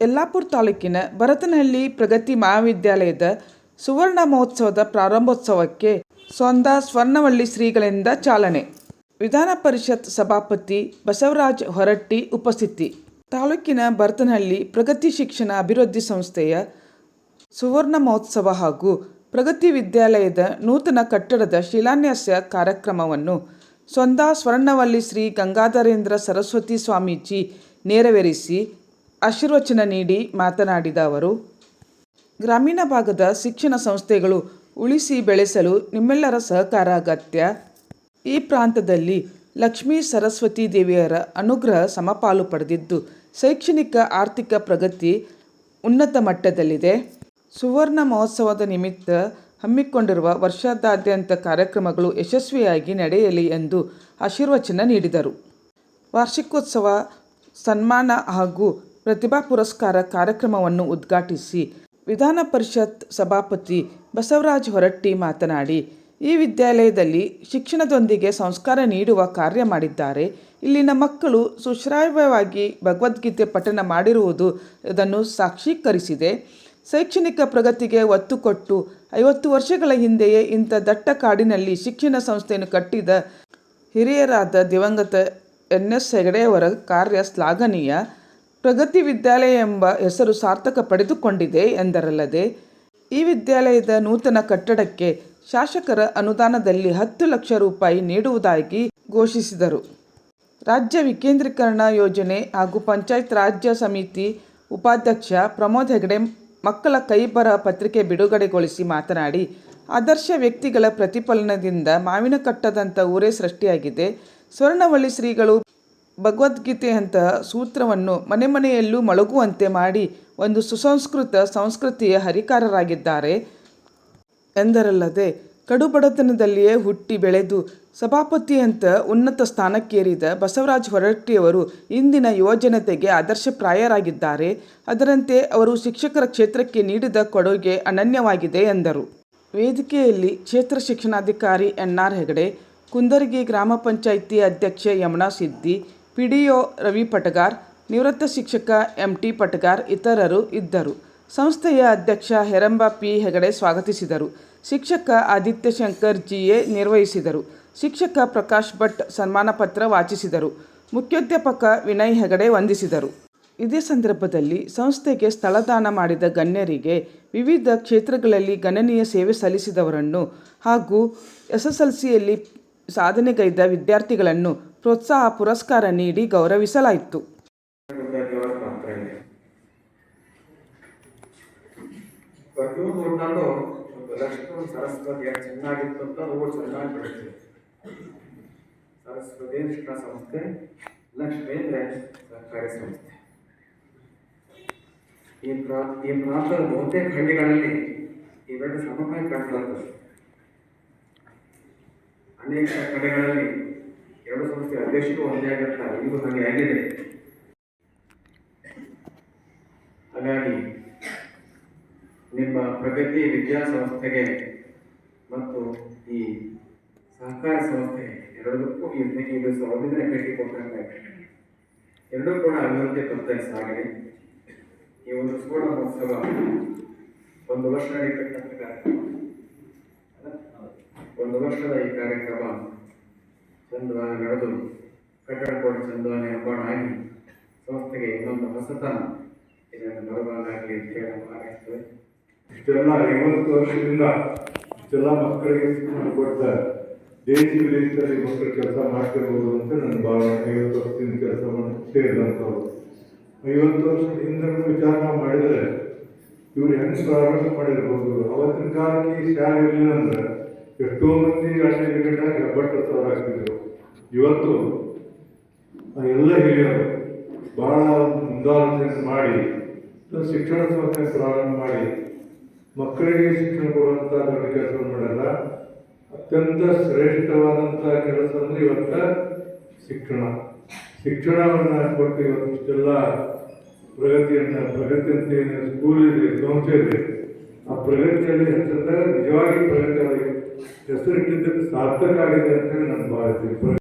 ಯಲ್ಲಾಪುರ ತಾಲೂಕಿನ ಭರತನಹಳ್ಳಿ ಪ್ರಗತಿ ಮಹಾವಿದ್ಯಾಲಯದ ಸುವರ್ಣ ಮಹೋತ್ಸವದ ಪ್ರಾರಂಭೋತ್ಸವಕ್ಕೆ ಸೊಂದಾ ಸ್ವರ್ಣವಳ್ಳಿ ಶ್ರೀಗಳಿಂದ ಚಾಲನೆ. ವಿಧಾನ ಪರಿಷತ್ ಸಭಾಪತಿ ಬಸವರಾಜ್ ಹೊರಟ್ಟಿ ಉಪಸ್ಥಿತಿ. ತಾಲೂಕಿನ ಭರತನಹಳ್ಳಿ ಪ್ರಗತಿ ಶಿಕ್ಷಣ ಅಭಿವೃದ್ಧಿ ಸಂಸ್ಥೆಯ ಸುವರ್ಣ ಮಹೋತ್ಸವ ಹಾಗೂ ಪ್ರಗತಿ ವಿದ್ಯಾಲಯದ ನೂತನ ಕಟ್ಟಡದ ಶಿಲಾನ್ಯಾಸ ಕಾರ್ಯಕ್ರಮವನ್ನು ಸೊಂದಾ ಸ್ವರ್ಣವಲ್ಲಿ ಶ್ರೀ ಗಂಗಾಧರೇಂದ್ರ ಸರಸ್ವತಿ ಸ್ವಾಮೀಜಿ ನೆರವೇರಿಸಿ ಆಶೀರ್ವಚನ ನೀಡಿ ಮಾತನಾಡಿದ ಅವರು, ಗ್ರಾಮೀಣ ಭಾಗದ ಶಿಕ್ಷಣ ಸಂಸ್ಥೆಗಳು ಉಳಿಸಿ ಬೆಳೆಸಲು ನಿಮ್ಮೆಲ್ಲರ ಸಹಕಾರ ಅಗತ್ಯ. ಈ ಪ್ರಾಂತದಲ್ಲಿ ಲಕ್ಷ್ಮೀ ಸರಸ್ವತಿ ದೇವಿಯರ ಅನುಗ್ರಹ ಸಮಪಾಲು ಪಡೆದಿದ್ದು, ಶೈಕ್ಷಣಿಕ ಆರ್ಥಿಕ ಪ್ರಗತಿ ಉನ್ನತ ಮಟ್ಟದಲ್ಲಿದೆ. ಸುವರ್ಣ ಮಹೋತ್ಸವದ ನಿಮಿತ್ತ ಹಮ್ಮಿಕೊಂಡಿರುವ ವರ್ಷದಾದ್ಯಂತ ಕಾರ್ಯಕ್ರಮಗಳು ಯಶಸ್ವಿಯಾಗಿ ನಡೆಯಲಿ ಎಂದು ಆಶೀರ್ವಚನ ನೀಡಿದರು. ವಾರ್ಷಿಕೋತ್ಸವ ಸನ್ಮಾನ ಹಾಗೂ ಪ್ರತಿಭಾ ಪುರಸ್ಕಾರ ಕಾರ್ಯಕ್ರಮವನ್ನು ಉದ್ಘಾಟಿಸಿ ವಿಧಾನ ಪರಿಷತ್ ಸಭಾಪತಿ ಬಸವರಾಜ ಹೊರಟ್ಟಿ ಮಾತನಾಡಿ, ಈ ವಿದ್ಯಾಲಯದಲ್ಲಿ ಶಿಕ್ಷಣದೊಂದಿಗೆ ಸಂಸ್ಕಾರ ನೀಡುವ ಕಾರ್ಯ ಮಾಡಿದ್ದಾರೆ. ಇಲ್ಲಿನ ಮಕ್ಕಳು ಸುಶ್ರಾವ್ಯವಾಗಿ ಭಗವದ್ಗೀತೆ ಪಠಣ ಮಾಡಿರುವುದು ಇದನ್ನು ಸಾಕ್ಷೀಕರಿಸಿದೆ. ಶೈಕ್ಷಣಿಕ ಪ್ರಗತಿಗೆ ಒತ್ತು ಕೊಟ್ಟು ಐವತ್ತು ವರ್ಷಗಳ ಹಿಂದೆಯೇ ಇಂಥ ದಟ್ಟ ಕಾಡಿನಲ್ಲಿ ಶಿಕ್ಷಣ ಸಂಸ್ಥೆಯನ್ನು ಕಟ್ಟಿದ ಹಿರಿಯರಾದ ದಿವಂಗತ ಎನ್ ಎಸ್ ಹೆಗಡೆಯವರ ಕಾರ್ಯ ಶ್ಲಾಘನೀಯ. ಪ್ರಗತಿ ವಿದ್ಯಾಲಯ ಎಂಬ ಹೆಸರು ಸಾರ್ಥಕ ಪಡೆದುಕೊಂಡಿದೆ ಎಂದರಲ್ಲದೆ, ಈ ವಿದ್ಯಾಲಯದ ನೂತನ ಕಟ್ಟಡಕ್ಕೆ ಶಾಸಕರ ಅನುದಾನದಲ್ಲಿ ಹತ್ತು ಲಕ್ಷ ರೂಪಾಯಿ ನೀಡುವುದಾಗಿ ಘೋಷಿಸಿದರು. ರಾಜ್ಯ ವಿಕೇಂದ್ರೀಕರಣ ಯೋಜನೆ ಹಾಗೂ ಪಂಚಾಯತ್ ರಾಜ್ಯ ಸಮಿತಿ ಉಪಾಧ್ಯಕ್ಷ ಪ್ರಮೋದ್ ಹೆಗಡೆ ಮಕ್ಕಳ ಕೈಬರ ಪತ್ರಿಕೆ ಬಿಡುಗಡೆಗೊಳಿಸಿ ಮಾತನಾಡಿ, ಆದರ್ಶ ವ್ಯಕ್ತಿಗಳ ಪ್ರತಿಫಲನದಿಂದ ಮಾವಿನಕಟ್ಟದಂಥ ಊರೇ ಸೃಷ್ಟಿಯಾಗಿದೆ. ಸ್ವರ್ಣವಳ್ಳಿ ಶ್ರೀಗಳು ಭಗವದ್ಗೀತೆಯಂತಹ ಸೂತ್ರವನ್ನು ಮನೆ ಮನೆಯಲ್ಲೂ ಮೊಳಗುವಂತೆ ಮಾಡಿ ಒಂದು ಸುಸಂಸ್ಕೃತ ಸಂಸ್ಕೃತಿಯ ಹರಿಕಾರರಾಗಿದ್ದಾರೆ. ಎಂದರಲ್ಲದೆ, ಕಡುಬಡತನದಲ್ಲಿಯೇ ಹುಟ್ಟಿ ಬೆಳೆದು ಸಭಾಪತಿಯಂತ ಉನ್ನತ ಸ್ಥಾನಕ್ಕೇರಿದ ಬಸವರಾಜ್ ಹೊರಟ್ಟಿಯವರು ಇಂದಿನ ಯುವಜನತೆಗೆ ಆದರ್ಶಪ್ರಾಯರಾಗಿದ್ದಾರೆ ಅದರಂತೆ ಅವರು ಶಿಕ್ಷಕರ ಕ್ಷೇತ್ರಕ್ಕೆ ನೀಡಿದ ಕೊಡುಗೆ ಅನನ್ಯವಾಗಿದೆ ಎಂದರು. ವೇದಿಕೆಯಲ್ಲಿ ಕ್ಷೇತ್ರ ಶಿಕ್ಷಣಾಧಿಕಾರಿ ಎನ್ ಆರ್ ಹೆಗಡೆ, ಕುಂದರ್ಗಿ ಗ್ರಾಮ ಪಂಚಾಯಿತಿ ಅಧ್ಯಕ್ಷೆ ಯಮುನಾ ಸಿದ್ದಿ ಪಿಡಿಒ ರವಿ ಪಟಗಾರ್, ನಿವೃತ್ತ ಶಿಕ್ಷಕ ಎಂ ಟಿ ಪಟಗಾರ್ ಇತರರು ಇದ್ದರು. ಸಂಸ್ಥೆಯ ಅಧ್ಯಕ್ಷ ಹೆರಂಬ ಪಿ. ಹೆಗಡೆ ಸ್ವಾಗತಿಸಿದರು. ಶಿಕ್ಷಕ ಆದಿತ್ಯ ಶಂಕರ್ ಜಿ ಎ ನಿರ್ವಹಿಸಿದರು. ಶಿಕ್ಷಕ ಪ್ರಕಾಶ್ ಭಟ್ ಸನ್ಮಾನ ಪತ್ರ ವಾಚಿಸಿದರು. ಮುಖ್ಯೋಧ್ಯಾಪಕ ವಿನಯ್ ಹೆಗಡೆ ವಂದಿಸಿದರು. ಇದೇ ಸಂದರ್ಭದಲ್ಲಿ ಸಂಸ್ಥೆಗೆ ಸ್ಥಳದಾನ ಮಾಡಿದ ಗಣ್ಯರಿಗೆ ವಿವಿಧ ಕ್ಷೇತ್ರಗಳಲ್ಲಿ ಗಣನೀಯ ಸೇವೆ ಸಲ್ಲಿಸಿದವರನ್ನು ಹಾಗೂ ಎಸ್ಎಸ್ಎಲ್ಸಿಯಲ್ಲಿ ಸಾಧನೆಗೈದ ವಿದ್ಯಾರ್ಥಿಗಳನ್ನು ಪ್ರೋತ್ಸಾಹ ಪುರಸ್ಕಾರ ನೀಡಿ ಗೌರವಿಸಲಾಯಿತು. ಸರಸ್ವತಿ ಶಿಕ್ಷಣ ಸಂಸ್ಥೆ ಲಕ್ಷ್ಮೇಂದ್ರ ಸರ್ಕಾರಿ ಸಂಸ್ಥೆ ಈ ಪ್ರಾ ಈ ಪ್ರಾಂತದ ಬಹುತೇಕ ಹಳ್ಳಿಗಳಲ್ಲಿ ಇವೆರಡು ಸಮವಾಗಿ ಕಾಣಿಸಲಾಗುತ್ತದೆ ಅನೇಕ ಕಡೆಗಳಲ್ಲಿ ಎರಡು ಸಂಸ್ಥೆ ಅಧ್ಯಕ್ಷರು ಒಂದೇ ಆಗಿರ್ತಾರೆ. ಇದು ಹಾಗೆ ಆಗಿದೆ. ಹಾಗಾಗಿ ನಿಮ್ಮ ಪ್ರಗತಿ ವಿದ್ಯಾ ಸಂಸ್ಥೆಗೆ ಮತ್ತು ಈ ಸಹಕಾರ ಸಂಸ್ಥೆ ಎರಡಕ್ಕೂ ಇದಕ್ಕೆ ಇದು ಸಾವಿರದ ಭೇಟಿ ಕೊಟ್ಟಂಗೆ ಎರಡೂ ಕೂಡ ಅಭಿವೃದ್ಧಿ ಪಥ ಸಾಗಿದೆ. ಈ ಒಂದು ಸುವರ್ಣ ಮಹೋತ್ಸವ ಒಂದು ವರ್ಷ ನಡೀತಕ್ಕಂಥ ಕಾರ್ಯಕ್ರಮ? ಒಂದು ವರ್ಷದ ಈ ಕಾರ್ಯಕ್ರಮ ಚಂದವಾಗಿ ನಡೆದು ಕಟ್ಟಡ ಕೂಡ ಚಂದವಾಗಿ ನಿರ್ಮಾಣ ಆಗಿ ಸಂಸ್ಥೆಗೆ ಇನ್ನೊಂದು ಹೊಸತನ ಇದನ್ನು ಬರಬಾರದಾಗಲಿ ಅಂತ ಹೇಳಿ ಇಷ್ಟೆಲ್ಲ ಐವತ್ತು ವರ್ಷದಿಂದ ಇಷ್ಟೆಲ್ಲ ಮಕ್ಕಳಿಗೆ ಶಿಕ್ಷಣ ಕೊಟ್ಟ ದೇಶ ವಿದೇಶದಲ್ಲಿ ಮಕ್ಕಳು ಕೆಲಸ ಮಾಡ್ತಿರ್ಬೋದು ಅಂತ ನನ್ನ ಭಾವನೆ. ಐವತ್ತು ವರ್ಷದಿಂದ ಕೆಲಸ ಸೇರಿದಂಥವ್ರು ಐವತ್ತು ವರ್ಷದ ಹಿಂದೆ ವಿಚಾರ ಮಾಡಿದರೆ ಇವ್ರು ಹೆಂಗೆ ಪ್ರಾರಂಭ ಮಾಡಿರ್ಬೋದು? ಅವತ್ತಿನ ಕಾಲಕ್ಕೆ ಶಾಲೆ ಇರಲಿಲ್ಲ ಅಂದ್ರೆ ಎಷ್ಟೋ ಮಂದಿ ಅಣ್ಣ ಗಿಡ ಹೆಬ್ಬಟ್ಟು ಆಗ್ತಿದ್ರು ಇವತ್ತು ಎಲ್ಲ ಹಿರಿಯರು ಬಹಳ ಮುಂದಾಲೋಚನೆ ಮಾಡಿ ಶಿಕ್ಷಣ ಸಂಸ್ಥೆ ಪ್ರಾರಂಭ ಮಾಡಿ, ಮಕ್ಕಳಿಗೆ ಶಿಕ್ಷಣ ಕೊಡುವಂಥ ದೊಡ್ಡ ಕೆಲಸ ಮಾಡಲ್ಲ, ಅತ್ಯಂತ ಶ್ರೇಷ್ಠವಾದಂಥ ಕೆಲಸ ಅಂದರೆ ಇವತ್ತ ಶಿಕ್ಷಣ. ಶಿಕ್ಷಣವನ್ನು ಕೊಟ್ಟು ಇವತ್ತು ಇಷ್ಟೆಲ್ಲ ಪ್ರಗತಿಯನ್ನು, ಪ್ರಗತಿ ಅಂತ ಏನು ಸ್ಕೂಲ್ ಇದೆ, ಸಂಸ್ಥೆ ಇದೆ, ಆ ಪ್ರಗತಿಯಲ್ಲಿ ಹೆಸರಿದ್ದಾಗ ನಿಜವಾಗಿ ಪ್ರಗತಿ ಆಗಿದೆ ಹೆಸರಿಟ್ಟಿದ್ದಕ್ಕೆ ಸಾರ್ಥಕ ಆಗಿದೆ ಅಂತೇಳಿ ನಾನು ಭಾವಿಸ್ತೀನಿ.